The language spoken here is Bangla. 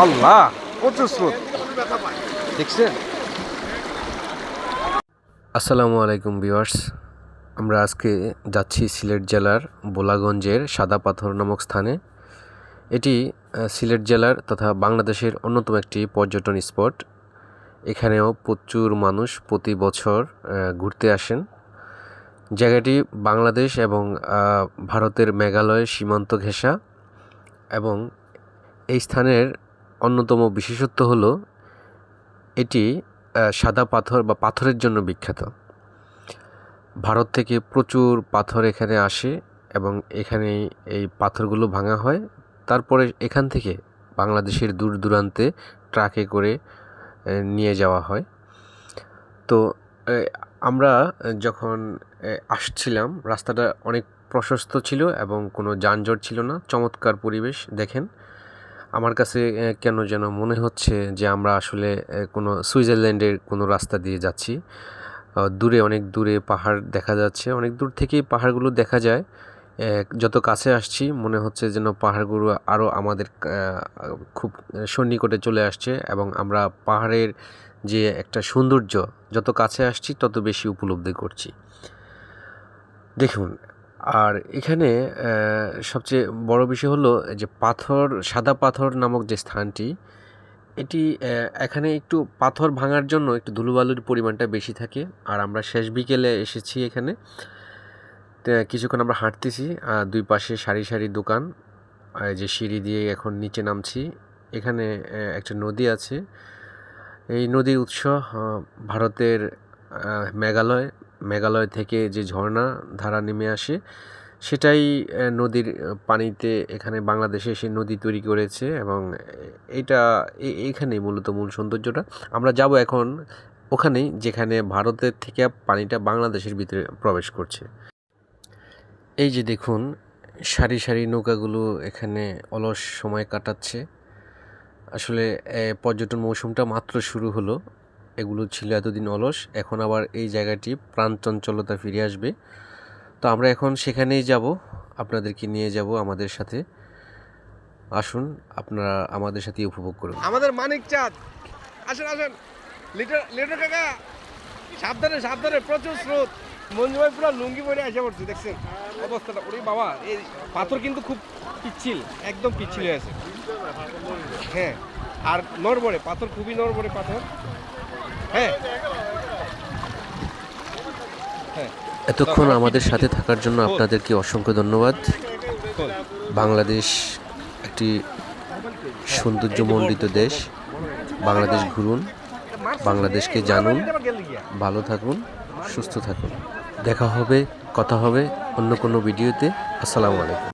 আল্লাহ, প্রচুর স্রোত। দেখছেন? আসসালামু আলাইকুম ভিউয়ার্স। আমরা আজকে যাচ্ছি সিলেট জেলার বোলাগঞ্জের সাদা পাথর নামক স্থানে। এটি সিলেট জেলার তথা বাংলাদেশের অন্যতম একটি পর্যটন স্পট। এখানেও প্রচুর মানুষ প্রতি বছর ঘুরতে আসেন। জায়গাটি বাংলাদেশ এবং ভারতের মেঘালয় সীমান্ত ঘেঁষা এবং এই স্থানের অন্যতম বিশেষত্ব হলো এটি সাদা পাথর বা পাথরের জন্য বিখ্যাত। ভারত থেকে প্রচুর পাথর এখানে আসে এবং এখানে এই পাথরগুলো ভাঙা হয়। তারপরে এখান থেকে বাংলাদেশের দূর দূরান্তে ট্রাকে করে নিয়ে যাওয়া হয়। তো আমরা যখন আসছিলাম, রাস্তাটা অনেক প্রশস্ত ছিল এবং কোনো যানজট ছিল না। চমৎকার পরিবেশ, দেখেন। আমার কাছে কেন যেন মনে হচ্ছে যে আমরা আসলে কোনো সুইজারল্যান্ডের কোনো রাস্তা দিয়ে যাচ্ছি। দূরে অনেক দূরে পাহাড় দেখা যাচ্ছে, অনেক দূর থেকেই পাহাড়গুলো দেখা যায়। যত কাছে আসছি, মনে হচ্ছে যেন পাহাড়গুলো আরও আমাদের খুব সন্নিকটে চলে আসছে এবং আমরা পাহাড়ের যে একটা সৌন্দর্য, যত কাছে আসছি, তত বেশি উপলব্ধি করছি। দেখুন আর এখানে সবচেয়ে বড় বিষয় হলো যে পাথর, সাদা পাথর নামক যে স্থানটি, এটি এখানে একটু পাথর ভাঙার জন্য একটু ধুলোবালুর পরিমাণটা বেশি থাকে। আর আমরা শেষ বিকেলে এসেছি এখানে। কিছুক্ষণ আমরা হাঁটতেছি দুই পাশে সারি সারি দোকান যে সিঁড়ি দিয়ে এখন নিচে নামছি। এখানে একটা নদী আছে। এই নদীর উৎস ভারতের মেঘালয়। মেঘালয় থেকে যে ঝর্ণা ধারা নেমে আসে, সেটাই নদীর পানিতে এখানে বাংলাদেশে এসে নদী তৈরি করেছে এবং এটা, এ- এইখানেই মূলত মূল সৌন্দর্যটা। আমরা যাব এখন ওখানেই যেখানে ভারতের থেকে পানিটা বাংলাদেশের ভিতরে প্রবেশ করছে। এই যে দেখুন, সারি সারি নৌকাগুলো এখানে অলস সময় কাটাচ্ছে। আসলে পর্যটন মৌসুমটা মাত্র শুরু হলো। এগুলো ছিল এতদিন অলস, এখন আবার এই জায়গাটি প্রাণচঞ্চলতা ফিরে আসবে। তো আমরা এখন সেখানেই যাব, আপনাদেরকে নিয়ে যাব আমাদের সাথে। আসুন, আপনারা আমাদের সাথে উপভোগ করুন। আমাদের মানিক চাঁদ। আসেন আসেন। লিটার কাকা, সাবধানে সাবধানে, প্রচুর স্রোত। মঞ্জু পুরো লুঙ্গি পরে এসে পড়ছে, দেখছেন? অবস্থাটা, ওরে বাবা, এই পাথর কিন্তু খুব পিচ্ছিল, একদম পিচ্ছিল হয়ে আছে। হ্যাঁ আর নড়বড়ে, পাথর খুবই নড়বড়ে পাথর। এতক্ষণ আমাদের সাথে থাকার জন্য আপনাদেরকে অসংখ্য ধন্যবাদ। বাংলাদেশ একটি সৌন্দর্যমণ্ডিত দেশ। বাংলাদেশ ঘুরুন, বাংলাদেশকে জানুন, ভালো থাকুন, সুস্থ থাকুন। দেখা হবে, কথা হবে অন্য কোনো ভিডিওতে। আসসালামু আলাইকুম।